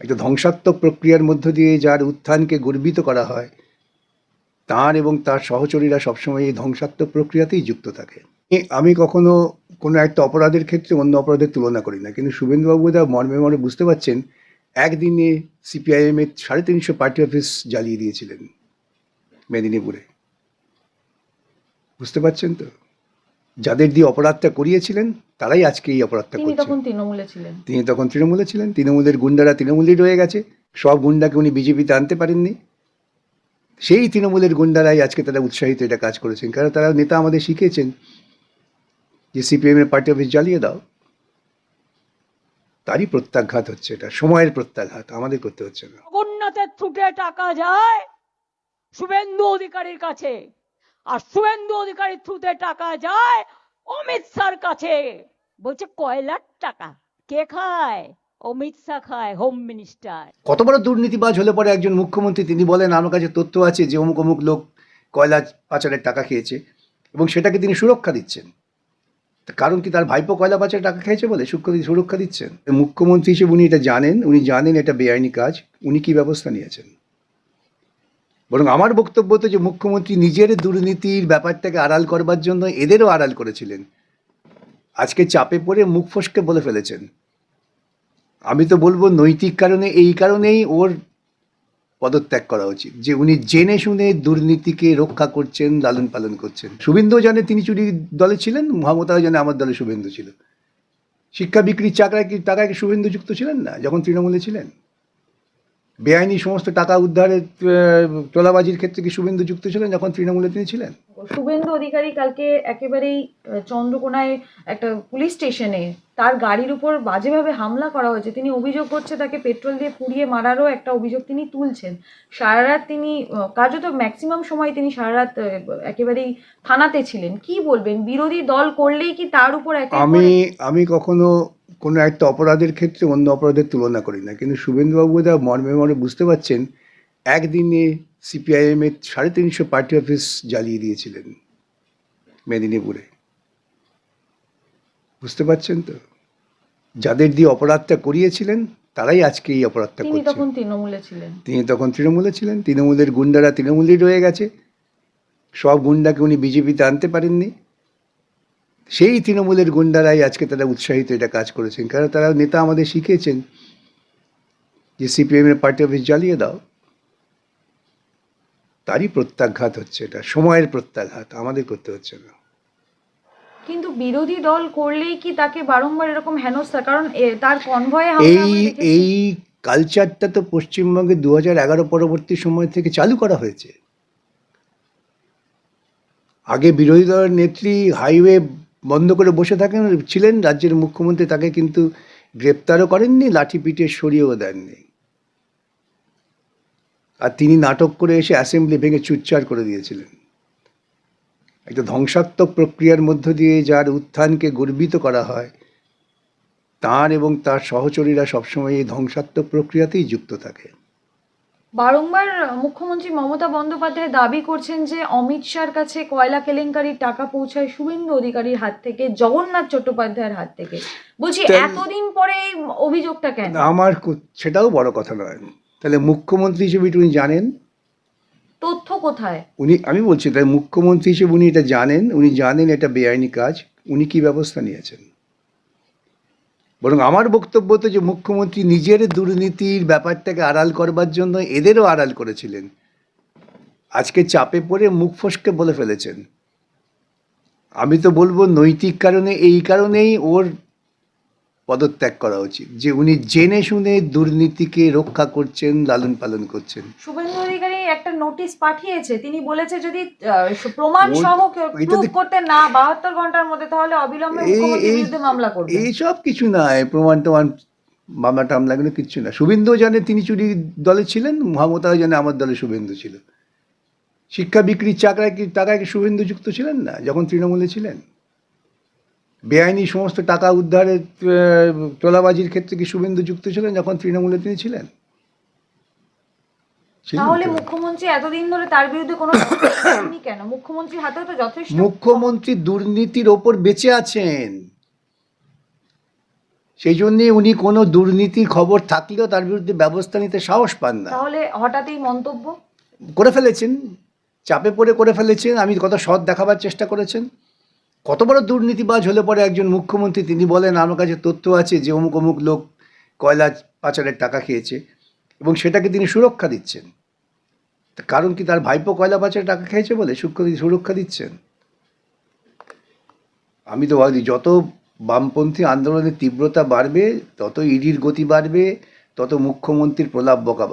একটা ধ্বংসাত্মক প্রক্রিয়ার মধ্য দিয়ে যার উত্থানকে গর্বিত করা হয়, তার এবং তার সহচরীরা সবসময় এই ধ্বংসাত্মক প্রক্রিয়াতেই যুক্ত থাকে। আমি কখনো কোনো একটা অপরাধের ক্ষেত্রে অন্য অপরাধের তুলনা করি না। কিন্তু শুভেন্দুবাবু দা মর্মে মর্মে বুঝতে পারছেন, একদিনে সিপিআইএম এর সাড়ে তিনশো পার্টি অফিস জ্বালিয়ে দিয়েছিলেন মেদিনীপুরে। বুঝতে পারছেন তো? যাদের দিয়ে অপরাধটা করিয়েছিলেন তারাই আজকে এই অপরাধটা তিনি তখন তৃণমূলে ছিলেন। তিনি তখন তৃণমূলে ছিলেন তৃণমূলের গুন্ডারা তৃণমূলেই রয়ে গেছে সব গুন্ডাকে উনি বিজেপিতে আনতে পারেননি। সেই তৃণমূলের গুন্ডারাই আজকে তারা উৎসাহিত এটা কাজ করেছেন কারণ তারা নেতা আমাদের শিখিয়েছেন যে সিপিএম এর পার্টি অফিস জ্বালিয়ে দাও। তারই প্রত্যাঘাত হচ্ছে এটা সময়ের প্রত্যাঘাত আমাদের করতে হচ্ছে না। জগন্নাথের থ্রুটে টাকা যায় শুভেন্দু অধিকারীর কাছে। আর শুভেন্দু অধিকারীর থ্রুতে টাকা যায় অমিত শাহর কাছে। বলছে, কয়লার টাকা? কে খায়? অমিত শাহ খায় হোম মিনিস্টার কত বড় দুর্নীতিবাজ হলে পরে একজন মুখ্যমন্ত্রী, তিনি বলেন, আমার কাছে তথ্য আছে যে অমুক অমুক লোক কয়লা পাচারের টাকা খেয়েছে এবং সেটাকে তিনি সুরক্ষা দিচ্ছেন। কারণ কি তার ভাইপো কয়লা পাচারের টাকা খেয়েছে বলে? সুরক্ষা সুরক্ষা দিচ্ছেন। মুখ্যমন্ত্রী হিসেবে উনি এটা জানেন, উনি জানেন এটা বেআইনি কাজ, উনি কি ব্যবস্থা নিয়েছেন? বরং আমার বক্তব্য তো যে মুখ্যমন্ত্রী নিজের দুর্নীতির ব্যাপারটাকে আড়াল করবার জন্য এদেরও আড়াল করেছিলেন। আজকে চাপে পড়ে মুখ ফসকে বলে ফেলেছেন। আমি তো বলব নৈতিক কারণে, এই কারণেই ওর পদত্যাগ করা উচিত। যে উনি জেনে শুনে দুর্নীতিকে রক্ষা করছেন, লালন পালন করছেন। শুভেন্দু জানে তিনি চুরি দলে ছিলেন, মমতাও জানে আমার দলে শুভেন্দু ছিল। শিক্ষা বিক্রির চাকরায় কি টাকায় কি শুভেন্দু যুক্ত ছিলেন না, যখন তৃণমূলে ছিলেন? বেআইনি সমস্ত টাকা উদ্ধারের তোলাবাজির ক্ষেত্রে কি শুভেন্দু যুক্ত ছিলেন যখন তৃণমূলে তিনি ছিলেন? শুভেন্দু অধিকারী কালকে একেবারেই চন্দ্রকোনায় একটা পুলিশ স্টেশনে তার গাড়ির উপর বাজেভাবে হামলা করা হয়েছে। তিনি অভিযোগ করছে তাকে পেট্রোল দিয়ে পুড়িয়ে মারারও একটা অভিযোগ তিনি তুলছেন। সারা রাত তিনি কার্যত ম্যাক্সিমাম সময় তিনি সারা রাত একেবারেই থানাতে ছিলেন। কি বলবেন? বিরোধী দল করলেই কি তার উপর আমি আমি কখনো কোনো একটা অপরাধের ক্ষেত্রে অন্য অপরাধের তুলনা করি না। কিন্তু শুভেন্দুবাবু দা মর্মে মর্মে বুঝতে পারছেন, একদিনে সিপিআইএম এর সাড়ে তিনশো পার্টি অফিস জ্বালিয়ে দিয়েছিলেন মেদিনীপুরে। বুঝতে পারছেন তো? যাদের দিয়ে অপরাধটা করিয়েছিলেন তারাই আজকে এই অপরাধটা তিনি করছেন তখন তৃণমূলে ছিলেন। তিনি তখন তৃণমূলে ছিলেন। তৃণমূলের গুন্ডারা তৃণমূলেই রয়ে গেছে। সব গুন্ডাকে উনি বিজেপিতে আনতে পারেননি। সেই তৃণমূলের গুন্ডারাই আজকে তারা উৎসাহিত এটা কাজ করেছেন। কারণ তারা নেতা আমাদের শিখিয়েছেন যে সিপিএমের পার্টি অফিস জ্বালিয়ে দাও। তারই প্রত্যাঘাত হচ্ছে এটা সময়ের প্রত্যাঘাত আমাদের করতে হচ্ছে না। কিন্তু বিরোধী দল করলেই কি তাকে বারংবার এরকম হেনস্থা? কারণ তার কনভয়ে এই এই কালচারটা তো পশ্চিমবঙ্গে দু হাজার এগারো পরবর্তী সময় থেকে চালু করা হয়েছে। আগে বিরোধী দলের নেত্রী হাইওয়ে বন্ধ করে বসে থাকেন ছিলেন রাজ্যের মুখ্যমন্ত্রী তাকে কিন্তু গ্রেপ্তারও করেননি লাঠি পিটে সরিয়েও দেননি। আর তিনি নাটক করে এসে অ্যাসেম্বলি ভেঙে চুরচার করে দিয়েছিলেন। একটা ধ্বংসাত্মক প্রক্রিয়ার মধ্য দিয়ে যার উত্থানকে গর্বিত করা হয় তার এবং তার সহচরীরা সবসময় এই ধ্বংসাত্মক প্রক্রিয়াতেই যুক্ত থাকে। বারংবার মুখ্যমন্ত্রী মমতা বন্দ্যোপাধ্যায় দাবি করছেন যে অমিত শাহর কাছে কয়লা কেলেঙ্কারির টাকা পৌঁছায় শুভেন্দু অধিকারীর হাত থেকে জগন্নাথ চট্টোপাধ্যায়ের হাত থেকে। বলছি এতদিন পরে এই অভিযোগটা কেন? আমার সেটাও বড় কথা নয়। তাহলে মুখ্যমন্ত্রী হিসেবে উনি জানেন? তথ্য কোথায়? উনি আমি বলছি তাই মুখ্যমন্ত্রী হিসেবে উনি এটা জানেন উনি জানেন এটা বেআইনি কাজ উনি কি ব্যবস্থা নিয়েছেন? বরং আমার বক্তব্য তো যে মুখ্যমন্ত্রী নিজের দুর্নীতির ব্যাপারটাকে আড়াল করবার জন্য এদেরও আড়াল করেছিলেন। আজকে চাপে পড়ে মুখ ফসকে বলে ফেলেছেন। আমি তো বলব নৈতিক কারণে এই কারণেই ওর পদত্যাগ করা উচিত। যে উনি জেনে শুনে দুর্নীতিকে রক্ষা করছেন লালন পালন করছেন। শুভেন্দু অধিকারী একটা নোটিশ পাঠিয়েছে। তিনি বলেছে যদি প্রমাণ সহ প্রুফ করতে না বাহাত্তর ঘণ্টার মধ্যে তাহলে অবিলম্বে এই- মুখ্যমন্ত্রীর বিরুদ্ধে মামলা করবে। এইসব কিছু নয় প্রমাণ টমাণ মামলা টামলা এগুলো কিচ্ছু না। শুভেন্দুও জানে তিনি চুরি দলে ছিলেন মমতাও জানে আমার দলে শুভেন্দু ছিল। শিক্ষা বিক্রির চাকরায় কি টাকায় কি শুভেন্দু যুক্ত ছিলেন না যখন তৃণমূলে ছিলেন? বেআইনি সমস্ত টাকা উদ্ধারের তোলাবাজির ক্ষেত্রে কি শুভেন্দু যুক্ত ছিলেন যখন তৃণমূলে তিনি ছিলেন? তাহলে মুখ্যমন্ত্রী এতদিন ধরে তার বিরুদ্ধে কোনো কেন? মুখ্যমন্ত্রীর হাতেও তো যথেষ্ট মুখ্যমন্ত্রী দুর্নীতির ওপর বেঁচে আছেন। সেই জন্যে উনি কোনো দুর্নীতির খবর থাকলেও তার বিরুদ্ধে ব্যবস্থা নিতে সাহস পান না। তাহলে হঠাৎই মন্তব্য? করে ফেলেছেন। চাপে পড়ে করে ফেলেছেন। আমি কত সৎ দেখাবার চেষ্টা করেছেন। কত বড় দুর্নীতিবাজ হলে পরে একজন মুখ্যমন্ত্রী, তিনি বলেন, আমার কাছে তথ্য আছে যে অমুক অমুক লোক কয়লা পাচারের টাকা খেয়েছে এবং সেটাকে তিনি সুরক্ষা দিচ্ছেন। কারণ কি তার ভাইপো কয়লা পাচারের টাকা খেয়েছে বলে? সুরক্ষা সুরক্ষা দিচ্ছেন? আমি তো ভাবি যত বামপন্থী আন্দোলনের তীব্রতা বাড়বে, তত ইডির গতি বাড়বে, তত মুখ্যমন্ত্রীর প্রলাপ বকা।